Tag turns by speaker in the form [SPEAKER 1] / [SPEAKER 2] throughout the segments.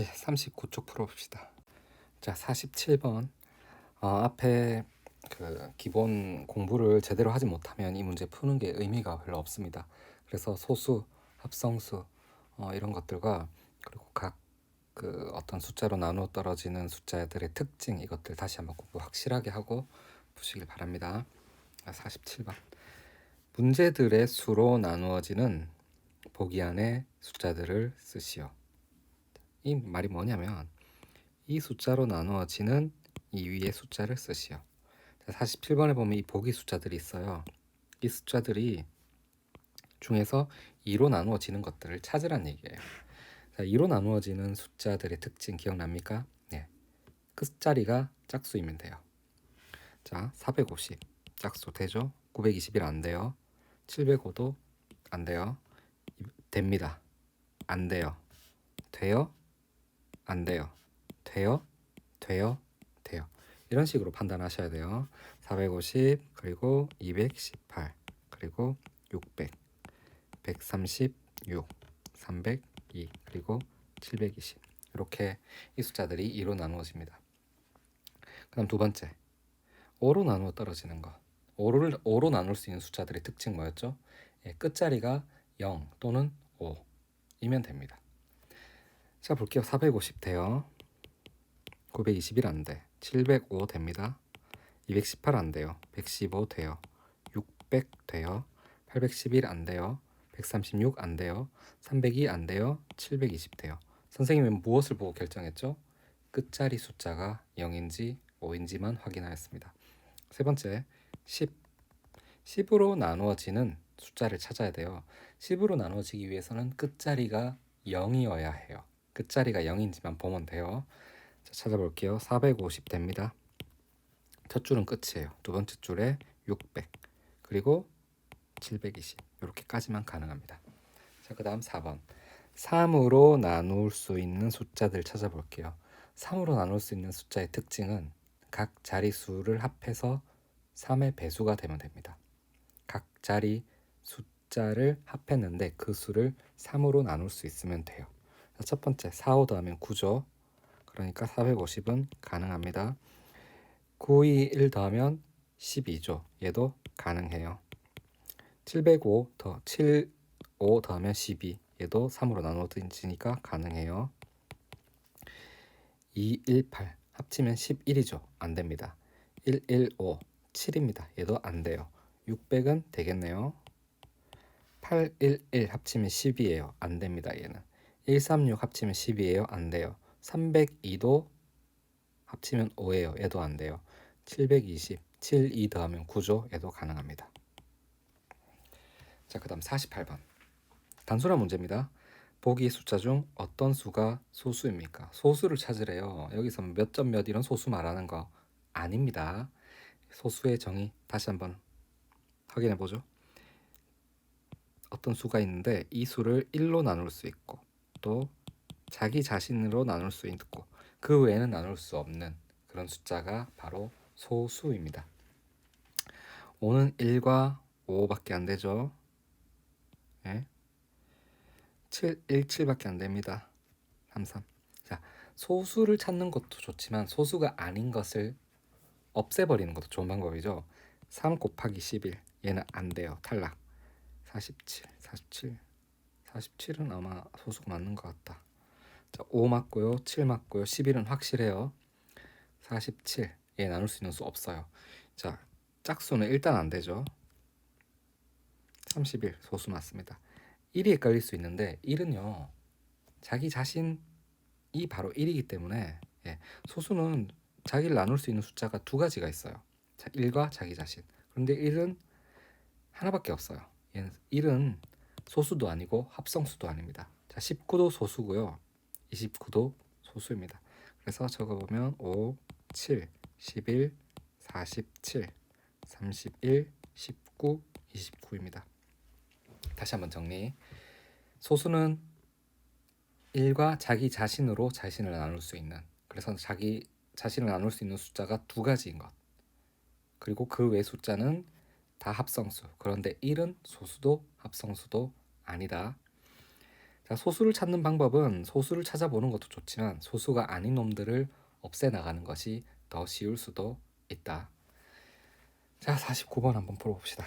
[SPEAKER 1] 예, 39쪽 풀어봅시다. 자, 47번. 어, 앞에 그 기본 공부를 제대로 하지 못하면 이 문제 푸는 게 의미가 별로 없습니다. 그래서 소수, 합성수 어, 이런 것들과 그리고 각 그 어떤 숫자로 나누어 떨어지는 숫자들의 특징 이것들 다시 한번 공부 확실하게 하고 푸시길 바랍니다. 47번. 문제들의 수로 나누어지는 보기 안에 숫자들을 쓰시오. 이 말이 뭐냐면 이 숫자로 나누어지는 이 위에 숫자를 쓰시오. 47번에 보면 이 보기 숫자들이 있어요. 이 숫자들이 중에서 2로 나누어지는 것들을 찾으란 얘기예요. 자, 2로 나누어지는 숫자들의 특징 기억납니까? 네. 끝자리가 짝수이면 돼요. 자, 450 짝수 되죠? 921 안 돼요. 705도 안 돼요. 됩니다. 안 돼요. 돼요? 안 돼요. 돼요? 돼요? 돼요. 이런 식으로 판단하셔야 돼요. 450 그리고 218 그리고 600 136 302 그리고 720 이렇게 이 숫자들이 2로 나누어집니다. 그다음 두 번째 5로 나누어 떨어지는 것 5를 5로 나눌 수 있는 숫자들의 특징 뭐였죠? 예, 끝자리가 0 또는 5이면 됩니다. 자 볼게요. 450 돼요. 921 안 돼. 705 됩니다. 218 안 돼요. 115 돼요. 600 돼요. 811 안 돼요. 136 안 돼요. 302 안 돼요. 720 돼요. 선생님은 무엇을 보고 결정했죠? 끝자리 숫자가 0인지 5인지만 확인하였습니다. 세 번째, 10. 10으로 나누어지는 숫자를 찾아야 돼요. 10으로 나누어지기 위해서는 끝자리가 0이어야 해요. 끝자리가 0인지만 보면 돼요. 자, 찾아볼게요. 450 됩니다. 첫 줄은 끝이에요. 두 번째 줄에 600 그리고 720 이렇게까지만 가능합니다. 자, 그 다음 4번 3으로 나눌 수 있는 숫자들 찾아볼게요. 3으로 나눌 수 있는 숫자의 특징은 각 자리수를 합해서 3의 배수가 되면 됩니다. 각 자리 숫자를 합했는데 그 수를 3으로 나눌 수 있으면 돼요. 자, 첫 번째 4, 5 더하면 9죠. 그러니까 450은 가능합니다. 9, 2, 1 더하면 12죠. 얘도 가능해요. 705 더 7, 5 더하면 12 얘도 3으로 나눠지니까 가능해요. 218 합치면 11이죠. 안 됩니다. 115 7입니다. 얘도 안 돼요. 600은 되겠네요. 811 합치면 10이에요. 안 됩니다. 얘는. 136 합치면 10이에요. 안 돼요. 302도 합치면 5예요. 얘도 안 돼요. 720 7, 2 더하면 9죠. 얘도 가능합니다. 자, 그다음 48번. 단순한 문제입니다. 보기 숫자 중 어떤 수가 소수입니까? 소수를 찾으래요. 여기서 몇 점 몇 이런 소수 말하는 거 아닙니다. 소수의 정의 다시 한번 확인해 보죠. 어떤 수가 있는데 이 수를 1로 나눌 수 있고 또 자기 자신으로 나눌 수 있고 그 외에는 나눌 수 없는 그런 숫자가 바로 소수입니다. 5는 1과 5밖에 안 되죠. 예? 7, 1, 7밖에 안 됩니다. 3, 3. 자, 소수를 찾는 것도 좋지만 소수가 아닌 것을 없애버리는 것도 좋은 방법이죠. 3 곱하기 11 얘는 안 돼요. 탈락. 47, 47, 47은 아마 소수가 맞는 것 같다. 자, 5 맞고요, 7 맞고요, 11은 확실해요. 47, 얘 나눌 수 있는 수 없어요. 자, 짝수는 일단 안 되죠. 31 소수 맞습니다. 1이 헷갈릴 수 있는데 1은요 자기 자신이 바로 1이기 때문에 예, 소수는 자기를 나눌 수 있는 숫자가 두 가지가 있어요. 자, 1과 자기 자신. 그런데 1은 하나밖에 없어요. 얘는 1은 소수도 아니고 합성수도 아닙니다. 자, 19도 소수고요. 29도 소수입니다. 그래서 적어보면 5, 7, 11, 47, 31, 19, 29입니다. 다시 한번 정리. 소수는 1과 자기 자신으로 자신을 나눌 수 있는 그래서 자기 자신을 나눌 수 있는 숫자가 두 가지인 것. 그리고 그 외 숫자는 다 합성수. 그런데 1은 소수도 합성수도 아니다. 자, 소수를 찾는 방법은 소수를 찾아보는 것도 좋지만 소수가 아닌 놈들을 없애 나가는 것이 더 쉬울 수도 있다. 자, 49번 한번 풀어봅시다.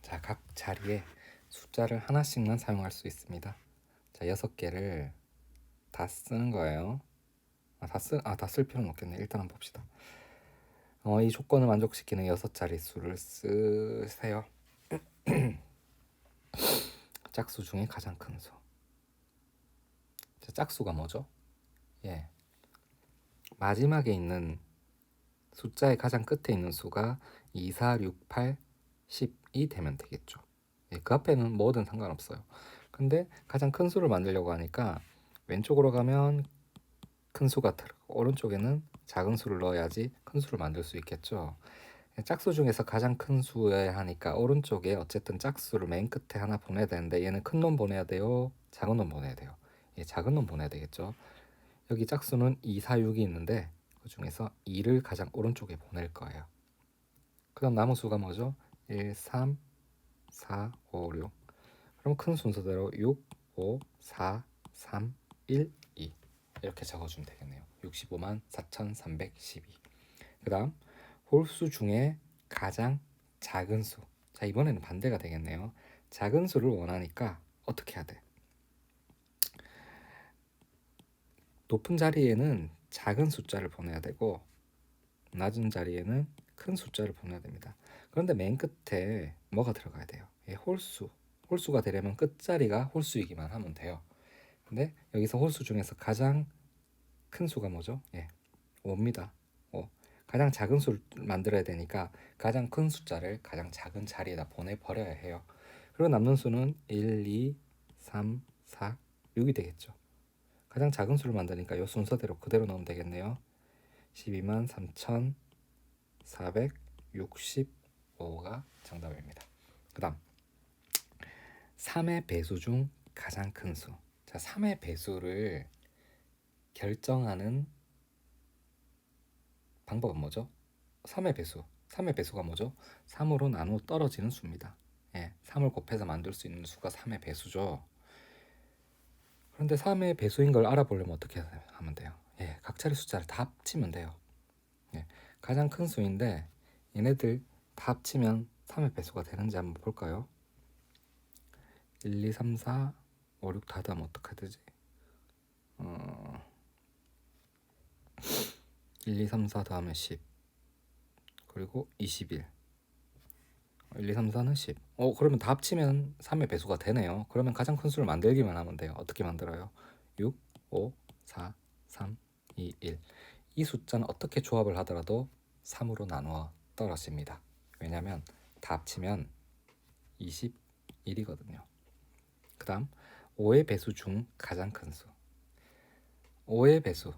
[SPEAKER 1] 자, 각 자리에 숫자를 하나씩만 사용할 수 있습니다. 자, 여섯 개를 다 쓰는 거예요. 아, 다 쓰, 아, 다 쓸 필요는 없겠네. 일단 한번 봅시다. 어, 이 조건을 만족시키는 여섯 자리 수를 쓰세요. 짝수 중에 가장 큰 수. 자, 짝수가 뭐죠? 예. 마지막에 있는 숫자의 가장 끝에 있는 수가 2, 4, 6, 8, 10이 되면 되겠죠. 예, 그 앞에는 뭐든 상관없어요. 근데 가장 큰 수를 만들려고 하니까 왼쪽으로 가면 큰 수가 들어가고 오른쪽에는 작은 수를 넣어야지 큰 수를 만들 수 있겠죠. 예, 짝수 중에서 가장 큰 수여야 하니까 오른쪽에 어쨌든 짝수를 맨 끝에 하나 보내야 되는데 얘는 큰 놈 보내야 돼요. 작은 놈 보내야 돼요. 예, 작은 놈 보내야 되겠죠. 여기 짝수는 2, 4, 6이 있는데 그 중에서 2를 가장 오른쪽에 보낼 거예요. 그다음 남은 수가 뭐죠? 1, 3, 4, 5, 6. 그럼 큰 순서대로 6, 5, 4, 3, 1, 2 이렇게 적어주면 되겠네요. 65만 4,312. 그 다음 홀수 중에 가장 작은 수. 자 이번에는 반대가 되겠네요. 작은 수를 원하니까 어떻게 해야 돼? 높은 자리에는 작은 숫자를 보내야 되고 낮은 자리에는 큰 숫자를 보내야 됩니다. 그런데 맨 끝에 뭐가 들어가야 돼요? 예, 홀수. 홀수가 되려면 끝자리가 홀수이기만 하면 돼요. 근데 여기서 홀수 중에서 가장 큰 수가 뭐죠? 예, 5입니다. 5. 가장 작은 수를 만들어야 되니까 가장 큰 숫자를 가장 작은 자리에다 보내버려야 해요. 그리고 남는 수는 1, 2, 3, 4, 6이 되겠죠. 가장 작은 수를 만드니까 이 순서대로 그대로 넣으면 되겠네요. 12만 3,465가 정답입니다. 그 다음 3의 배수 중 가장 큰 수. 자, 3의 배수를 결정하는 방법은 뭐죠? 3의 배수. 3의 배수가 뭐죠? 3으로 나누어 떨어지는 수입니다. 예, 3을 곱해서 만들 수 있는 수가 3의 배수죠. 그런데 3의 배수인 걸 알아보려면 어떻게 하면 돼요? 예, 각 자리 숫자를 다 합치면 돼요. 예, 가장 큰 수인데 얘네들 다 합치면 3의 배수가 되는지 한번 볼까요? 1, 2, 3, 4, 5, 6다 더하면 어떻게 되지? 어... 1, 2, 3, 4 더하면 10 그리고 21 1, 2, 3, 4는 10. 어, 그러면 다 합치면 3의 배수가 되네요. 그러면 가장 큰 수를 만들기만 하면 돼요. 어떻게 만들어요? 6, 5, 4, 3, 2, 1. 이 숫자는 어떻게 조합을 하더라도 3으로 나누어 떨어집니다. 왜냐하면 다 합치면 21이거든요. 그 다음 5의 배수 중 가장 큰 수. 5의 배수,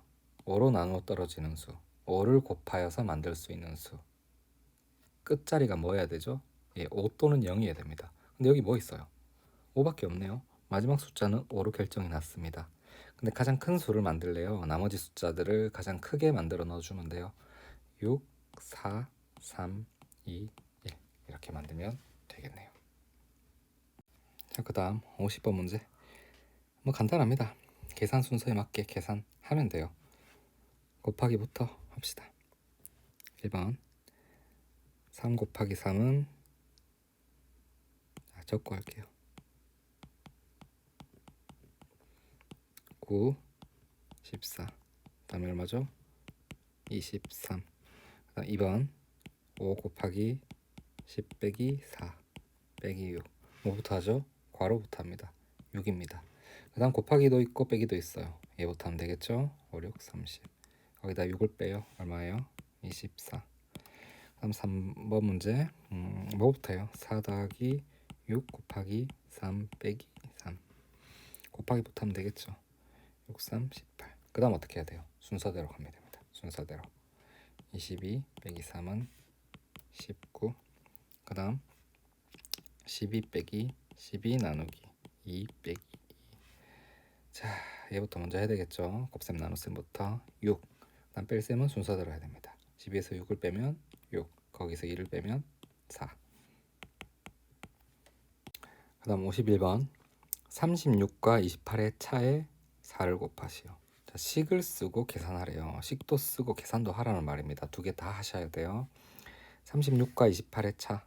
[SPEAKER 1] 5로 나누어 떨어지는 수. 5를 곱하여서 만들 수 있는 수. 끝자리가 뭐여야 되죠? 예, 5 또는 0이어야 됩니다. 근데 여기 뭐 있어요? 5밖에 없네요. 마지막 숫자는 5로 결정이 났습니다. 근데 가장 큰 수를 만들래요. 나머지 숫자들을 가장 크게 만들어 넣어주면 돼요. 6, 4, 3, 2, 1 이렇게 만들면 되겠네요. 자, 그 다음 50번 문제. 뭐 간단합니다. 계산 순서에 맞게 계산하면 돼요. 곱하기부터 합시다. 1번 3 곱하기 3은 아, 적고 할게요. 9, 14. 다음에 얼마죠? 23. 그다음 2번 5 곱하기 10 빼기 4 빼기 6. 뭐부터 하죠? 괄호부터 합니다. 6입니다. 그 다음 곱하기도 있고 빼기도 있어요. 얘부터 하면 되겠죠? 5, 6, 30. 거기다 6을 빼요. 얼마예요? 24. 다음 3번 문제 음, 뭐부터요? 4 더하기 6 곱하기 3 빼기 3 곱하기부터 하면 되겠죠 6, 3, 18. 그 다음 어떻게 해야 돼요? 순서대로 가면 됩니다. 순서대로. 22 빼기 3은 19. 그 다음 12 빼기 12 나누기 2 빼기 2. 자, 얘부터 먼저 해야 되겠죠. 곱셈 나눗셈부터 6. 뺄셈은 순서대로 해야 됩니다. 12에서 6을 빼면 6. 거기서 2를 빼면 4. 그 다음 51번 36과 28의 차에 4를 곱하시오. 자, 식을 쓰고 계산하래요. 식도 쓰고 계산도 하라는 말입니다. 두 개 다 하셔야 돼요. 36과 28의 차.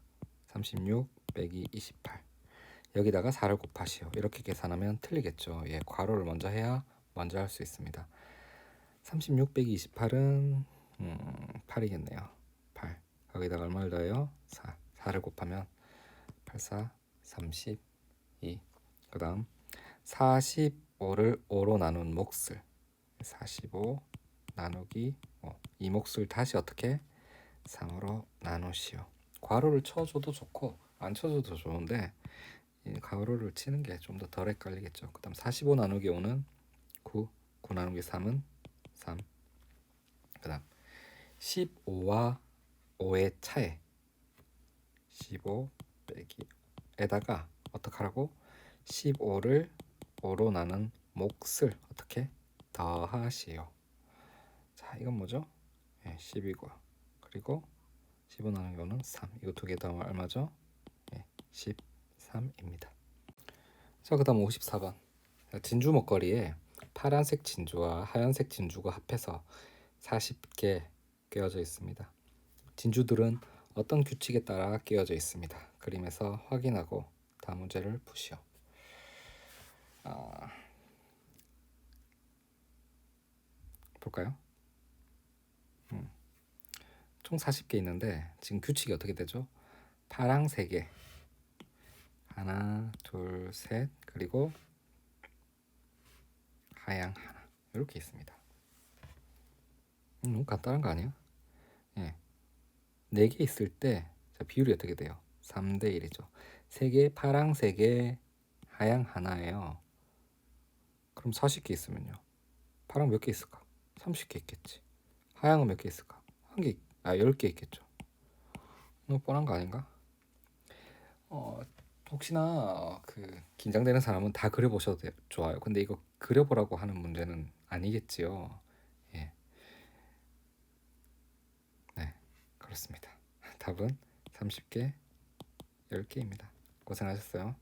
[SPEAKER 1] 36 빼기 28. 여기다가 4를 곱하시오. 이렇게 계산하면 틀리겠죠. 예, 괄호를 먼저 해야 먼저 할 수 있습니다. 36 빼기 28은 음, 8이겠네요. 8. 거기다가 얼마를 더해요? 4. 4를 곱하면 8, 4, 32. 그 다음 45를 5로 나눈 몫을 45 나누기 5. 이 몫을 다시 어떻게 3으로 나누시오. 괄호를 쳐줘도 좋고 안 쳐줘도 좋은데 이 괄호를 치는 게 좀 더 덜 헷갈리겠죠. 그 다음 45 나누기 5는 9, 9 나누기 3은 3. 그 다음 15와 5의 차에 15 빼기 에다가 어떡하라고 15를 5로 나눈 몫을 어떻게 더하시오. 자, 이건 뭐죠? 예, 10이고요. 그리고 15 나누기 5는 3. 이거 두 개 더하면 얼마죠? 예, 13입니다. 자, 그 다음 54번. 진주 먹거리에 파란색 진주와 하얀색 진주가 합해서 40개 꿰어져 있습니다. 진주들은 어떤 규칙에 따라 끼워져 있습니다. 그림에서 확인하고 다음 문제를 푸시오. 아, 볼까요? 음, 총 40개 있는데 지금 규칙이 어떻게 되죠? 파랑 3개 하나 둘 셋 그리고 하양 하나 이렇게 있습니다. 음, 너무 간단한 거 아니에요? 예. 4개 있을 때 자, 비율이 어떻게 돼요? 3대 1이죠. 3개 파랑 3개 하양 하나예요. 그럼 40개 있으면요. 파랑 몇 개 있을까? 30개 있겠지. 하양은 몇 개 있을까? 한 개, 아 10개 있겠죠. 너무 뻔한 거 아닌가? 어, 혹시나 그 긴장되는 사람은 다 그려보셔도 돼- 좋아요. 근데 이거 그려보라고 하는 문제는 아니겠지요. 예. 네, 그렇습니다. 답은 30개, 10개입니다. 고생하셨어요.